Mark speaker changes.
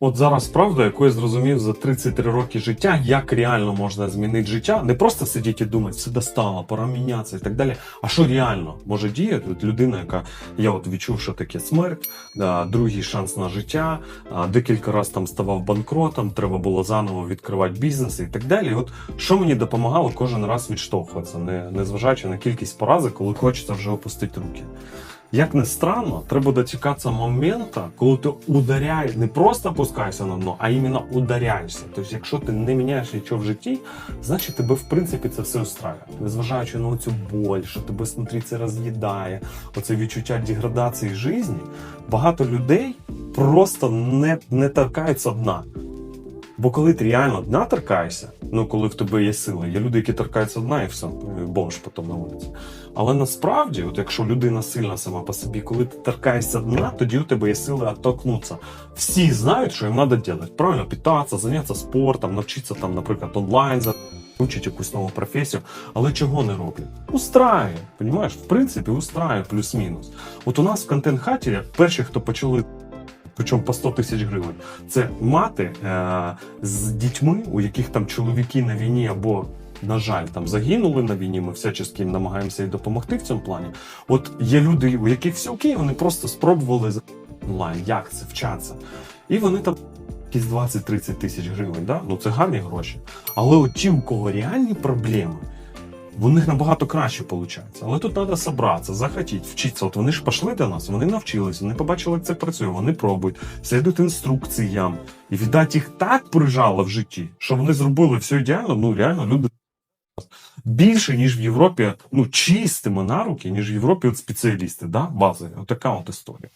Speaker 1: От зараз правда, яку я зрозумів за 33 роки життя, як реально можна змінити життя, не просто сидіти і думати, все достало, пора мінятися і так далі. А що реально може діяти? От людина, яка я от відчув, що таке смерть, другий шанс на життя, декілька разів там ставав банкротом, треба було заново відкривати бізнес і так далі. От що мені допомагало кожен раз відштовхуватися, не, незважаючи на кількість поразок, коли хочеться вже опустити руки. Як не странно, треба дочекатися моменту, коли ти ударяєш, не просто опускаєшся на дно, а іменно ударяєшся. Тобто, якщо ти не міняєш нічого в житті, значить тебе в принципі це все устраює. Незважаючи на цю боль, що тебе снутрі це роз'їдає, оце відчуття деградації житті, багато людей просто не, не торкаються дна. Бо коли ти реально дна торкаєшся, ну коли в тебе є сила, є люди, які торкаються дна і все, бомж потім на вулиці. Але насправді, от якщо людина сильна сама по собі, коли ти торкаєшся дна, тоді у тебе є сили оттолкнутися. Всі знають, що їм треба робити. Правильно питатися, зайнятися спортом, навчитися там, наприклад, онлайн, вивчити якусь нову професію, але чого не роблять? Устраює, понімаєш? В принципі, устраює плюс-мінус. От у нас в контент-хатері перші, хто почали причому по 100 тисяч гривень. Це мати е, з дітьми, у яких там чоловіки на війні або. На жаль, там загинули на війні. Ми всячески їм намагаємося і допомогти в цьому плані. От є люди, у яких все окей, вони просто спробували онлайн, як це вчатися. І вони там якісь 20-30 тисяч гривень. Да? Ну це гарні гроші. Але от ті, у кого реальні проблеми, в них набагато краще виходить. Але тут треба зібратися, захотіти, вчитися. От вони ж пішли до нас, вони навчилися, вони побачили, як це працює, вони пробують, слідують інструкціям. І віддать їх так прижало в житті, що вони зробили все ідеально. Ну реально люди більше, ніж в Європі, ну чистими на руки, ніж в Європі от спеціалісти, да, базові. Отака от історія.